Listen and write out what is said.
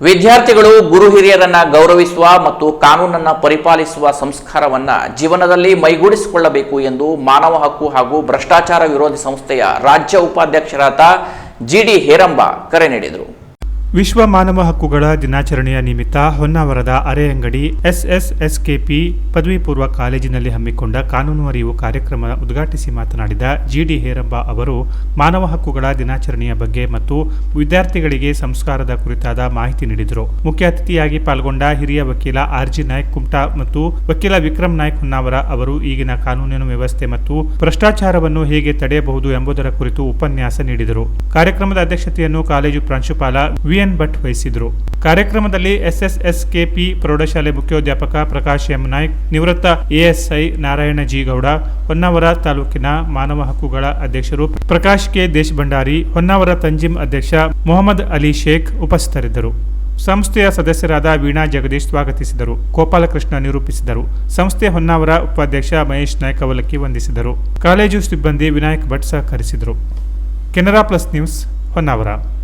ವಿದ್ಯಾರ್ಥಿಗಳು ಗುರು ಹಿರಿಯರನ್ನ ಗೌರವಿಸುವ ಮತ್ತು ಕಾನೂನನ್ನ ಪರಿಪಾಲಿಸುವ ಸಂಸ್ಕಾರವನ್ನ ಜೀವನದಲ್ಲಿ ಮೈಗೂಡಿಸಿಕೊಳ್ಳಬೇಕು ಎಂದು ಮಾನವ ಹಕ್ಕು ಹಾಗೂ ಭ್ರಷ್ಟಾಚಾರ ವಿರೋಧಿ ಸಂಸ್ಥೆಯ ರಾಜ್ಯ ಉಪಾಧ್ಯಕ್ಷರಾದ ಜಿಡಿ ಹೇರಂಬ ಕರೆ ನೀಡಿದರು. ವಿಶ್ವ ಮಾನವ ಹಕ್ಕುಗಳ ದಿನಾಚರಣೆಯ ನಿಮಿತ್ತ ಹೊನ್ನಾವರದ ಅರೆಯಂಗಡಿ ಎಸ್ಎಸ್ಎಸ್ಕೆಪಿ ಪದವಿ ಪೂರ್ವ ಕಾಲೇಜಿನಲ್ಲಿ ಹಮ್ಮಿಕೊಂಡ ಕಾನೂನು ಅರಿವು ಕಾರ್ಯಕ್ರಮ ಉದ್ಘಾಟಿಸಿ ಮಾತನಾಡಿದ ಜಿಡಿ ಹೇರಂಬ ಅವರು, ಮಾನವ ಹಕ್ಕುಗಳ ದಿನಾಚರಣೆಯ ಬಗ್ಗೆ ಮತ್ತು ವಿದ್ಯಾರ್ಥಿಗಳಿಗೆ ಸಂಸ್ಕಾರದ ಕುರಿತಾದ ಮಾಹಿತಿ ನೀಡಿದರು. ಮುಖ್ಯ ಅತಿಥಿಯಾಗಿ ಪಾಲ್ಗೊಂಡ ಹಿರಿಯ ವಕೀಲ ಆರ್ಜಿ ನಾಯ್ಕ್ ಕುಮಟಾ ಮತ್ತು ವಕೀಲ ವಿಕ್ರಮ್ ನಾಯ್ಕ್ ಹೊನ್ನಾವರ ಅವರು, ಈಗಿನ ಕಾನೂನಿನ ವ್ಯವಸ್ಥೆ ಮತ್ತು ಭ್ರಷ್ಟಾಚಾರವನ್ನು ಹೇಗೆ ತಡೆಯಬಹುದು ಎಂಬುದರ ಕುರಿತು ಉಪನ್ಯಾಸ ನೀಡಿದರು. ಕಾರ್ಯಕ್ರಮದ ಅಧ್ಯಕ್ಷತೆಯನ್ನು ಕಾಲೇಜು ಪ್ರಾಂಶುಪಾಲ ವಿಎನ್ ಭಟ್ ವಹಿಸಿದ್ರು? ಕಾರ್ಯಕ್ರಮದಲ್ಲಿ ಎಸ್ಎಸ್ಎಸ್ಕೆಪಿ ಪ್ರೌಢಶಾಲೆ ಮುಖ್ಯೋಧ್ಯಾಪಕ ಪ್ರಕಾಶ್ ಎಂ. ನಾಯ್ಕ್, ನಿವೃತ್ತ ಎಎಸ್ಐ ನಾರಾಯಣ ಜಿ ಗೌಡ ಹೊನ್ನಾವರ ತಾಲೂಕಿನ ಮಾನವ ಹಕ್ಕುಗಳ ಅಧ್ಯಕ್ಷರು ಪ್ರಕಾಶ್ ಕೆ. ದೇಶಭಂಡಾರಿ, ಹೊನ್ನಾವರ ತಂಜಿಮ್ ಅಧ್ಯಕ್ಷ ಮೊಹಮ್ಮದ್ ಅಲಿ ಶೇಖ್ ಉಪಸ್ಥಿತರಿದ್ದರು. ಸಂಸ್ಥೆಯ ಸದಸ್ಯರಾದ ವೀಣಾ ಜಗದೀಶ್ ಸ್ವಾಗತಿಸಿದರು. ಗೋಪಾಲಕೃಷ್ಣ ನಿರೂಪಿಸಿದರು. ಸಂಸ್ಥೆ ಹೊನ್ನಾವರ ಉಪಾಧ್ಯಕ್ಷ ಮಹೇಶ್ ನಾಯ್ಕ ಅವಲಕ್ಕಿ ವಂದಿಸಿದರು. ಕಾಲೇಜು ಸಿಬ್ಬಂದಿ Vinayak Bhat ಸಹಕರಿಸಿದರು. Canara plus news, Honnavar.